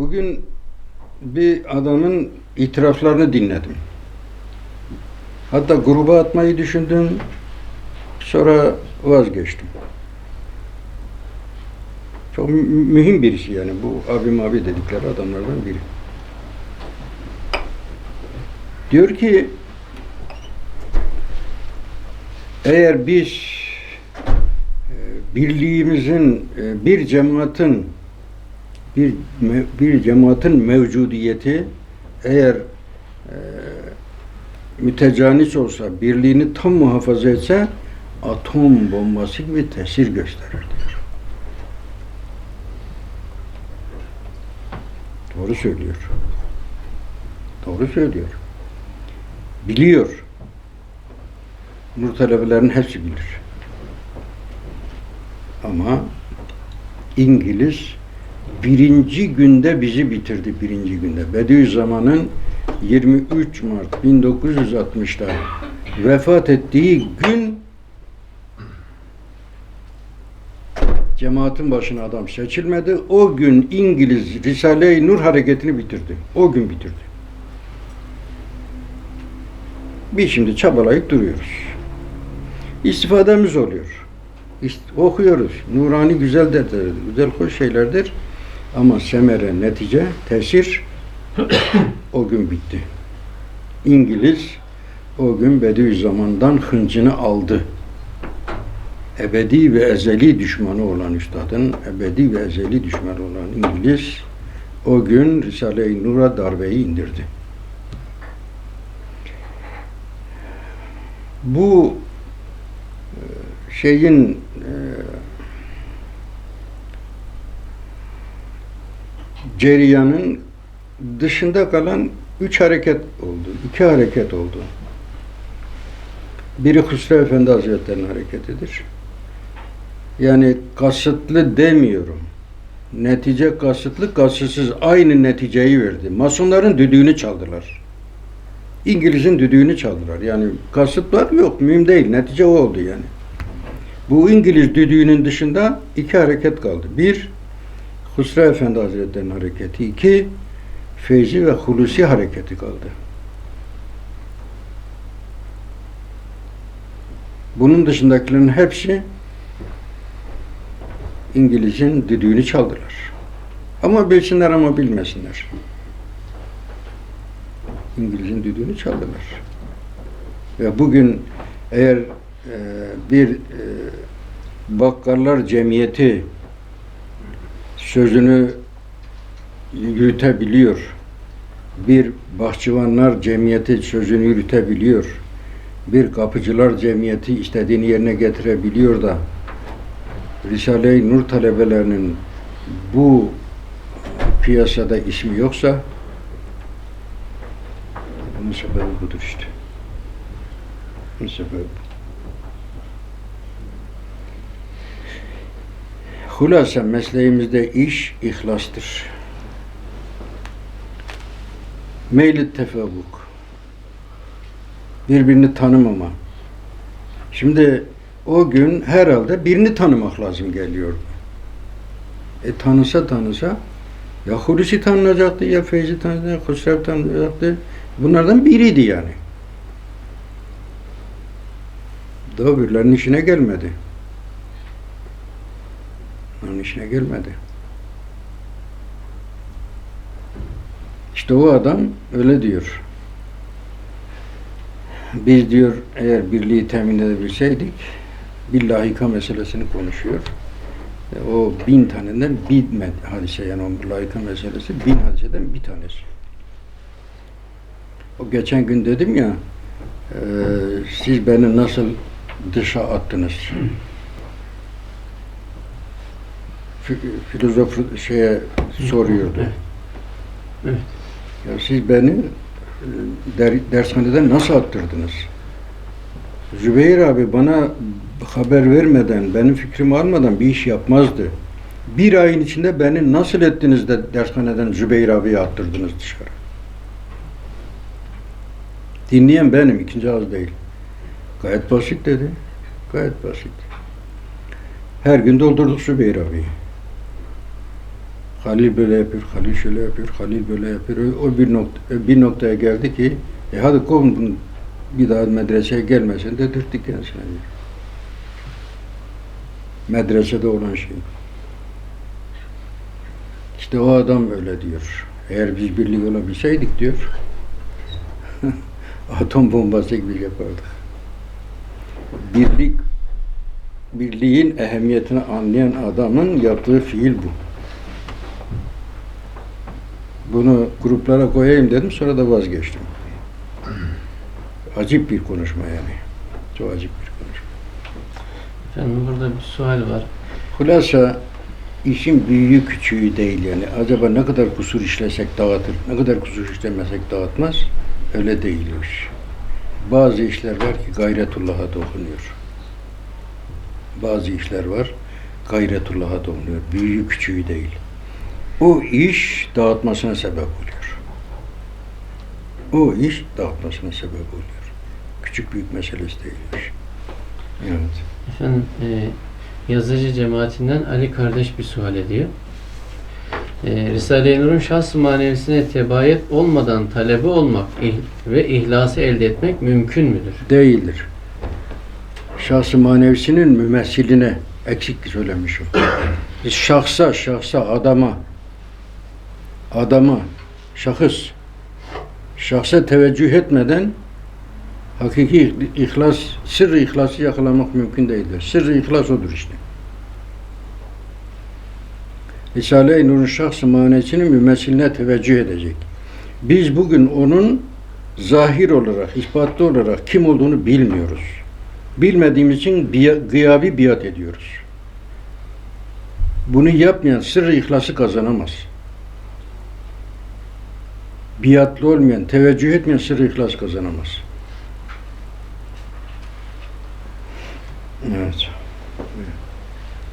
Bugün bir adamın itiraflarını dinledim. Hatta gruba atmayı düşündüm. Sonra vazgeçtim. Çok mü- mühim birisi yani. Bu abim abi dedikleri adamlardan biri. Diyor ki eğer biz e, birliğimizin e, bir cemaatin bir bir cemaatin mevcudiyeti eğer e, mütecanis olsa, birliğini tam muhafaza etse atom bombası gibi tesir gösterir diyor. Doğru söylüyor. Doğru söylüyor. Biliyor. Nur talebelerin hepsi bilir. Ama İngiliz birinci günde bizi bitirdi birinci günde. Bediüzzaman'ın 23 Mart 1960'da vefat ettiği gün cemaatin başına adam seçilmedi. O gün İngiliz Risale-i Nur hareketini bitirdi. O gün bitirdi. Biz şimdi çabalayıp duruyoruz. İstifademiz oluyor. İst- okuyoruz. Nurani güzeldir, güzel hoş şeylerdir. Ama semere, netice, tesir o gün bitti. İngiliz o gün Bediüzzaman'dan hıncını aldı. Ebedi ve ezeli düşmanı olan üstadın, ebedi ve ezeli düşmanı olan İngiliz o gün Risale-i Nur'a darbeyi indirdi. Bu e, şeyin cereyanın dışında kalan üç hareket oldu, iki hareket oldu. Biri Hüsrev Efendi Hazretleri'nin hareketidir. Yani kasıtlı demiyorum. Netice kasıtlı, kasıtsız aynı neticeyi verdi. Masonların düdüğünü çaldılar. İngiliz'in düdüğünü çaldılar. Yani kasıt var mı? Yok. Mühim değil. Netice o oldu yani. Bu İngiliz düdüğünün dışında iki hareket kaldı. Bir, Husrev Efendi Hazretleri'nin hareketi. iki Feyzi ve Hulusi hareketi kaldı. Bunun dışındakilerin hepsi İngiliz'in düdüğünü çaldılar. Ama bilsinler ama bilmesinler. İngiliz'in düdüğünü çaldılar. Ve bugün eğer e, bir e, bakkallar cemiyeti sözünü yürütebiliyor, bir bahçıvanlar cemiyeti sözünü yürütebiliyor, bir kapıcılar cemiyeti istediğini yerine getirebiliyor da Risale-i Nur talebelerinin bu piyasada ismi yoksa bunun sebebi budur işte. Bunun sebebi Hulasa mesleğimizde iş ihlastır. Meyli tefavvuk. Birbirini tanımama. Şimdi o gün herhalde birini tanımak lazım geliyor. E tanısa tanısa ya Hulusi tanınacaktı ya Feyzi tanınacaktı, Husrev tanınacaktı. Bunlardan biriydi yani. Daha birilerinin işine gelmedi. İşine gelmedi. İşte o adam öyle diyor. Biz diyor eğer birliği temin edebilseydik bir lahika meselesini konuşuyor. E, O bin taneden med- hadise yani o lahika meselesi bin hadiseden bir tanesi. O geçen gün dedim ya e, siz beni nasıl dışa attınız? Fi- Filozof şeye soruyordu. Evet. Ya siz beni e, der, dershaneden nasıl attırdınız? Zübeyir abi bana haber vermeden, benim fikrimi almadan bir iş yapmazdı. Bir ayın içinde beni nasıl ettiniz de dershaneden Zübeyir abiyi attırdınız dışarı? Dinleyen benim, ikinci ağız değil. Gayet basit dedi. Gayet basit. Her gün doldurduk Zübeyir abiyi. Halil böyle yapıyor, Halil şöyle yapıyor, Halil böyle yapıyor. O, bir nokta bir noktaya geldi ki e hadi kovun bir daha medreseye gelmesin dedirttik kendisine. diyor. Medresede olan şey. İşte o adam öyle diyor. Eğer biz birlik olabilseydik diyor. atom bombası gibi yapardık. Birlik birliğin ehemmiyetini anlayan adamın yaptığı fiil bu. Bunu gruplara koyayım dedim sonra da vazgeçtim. Acip bir konuşma yani. Çok acip bir konuşma. Efendim burada bir sual var. Hulasa işin büyüğü küçüğü değil yani. Acaba ne kadar kusur işlesek dağıtır, ne kadar kusur işlemesek dağıtmaz. Öyle değil o iş. Bazı işler var ki gayretullah'a dokunuyor. Bazı işler var gayretullah'a dokunuyor. Büyüğü küçüğü değil. O iş dağıtmasına sebep oluyor. O iş dağıtmasına sebep oluyor. Küçük büyük meselesi değil o iş. Evet. Efendim e, yazıcı cemaatinden Ali kardeş bir sual ediyor. E, Risale-i Nur'un şahs manevisine tebayet olmadan talebi olmak ve ihlası elde etmek mümkün müdür? değildir. Şahsı manevisinin mümessiline eksik söylemişim. Şahsa, şahsa, adama, adama, şahıs, şahsa teveccüh etmeden hakiki ihlas, sırrı ihlası yakalamak mümkün değildir. Sırrı ihlas odur işte. Risale-i Nur'un şahsı manesinin mümessiline teveccüh edecek. Biz bugün onun zahir olarak, ispatlı olarak kim olduğunu bilmiyoruz. Bilmediğimiz için gıyabi biat ediyoruz. Bunu yapmayan sırrı ihlası kazanamaz. Biatlı olmayan, teveccüh etmeyen sırrı ihlas kazanamaz. Evet.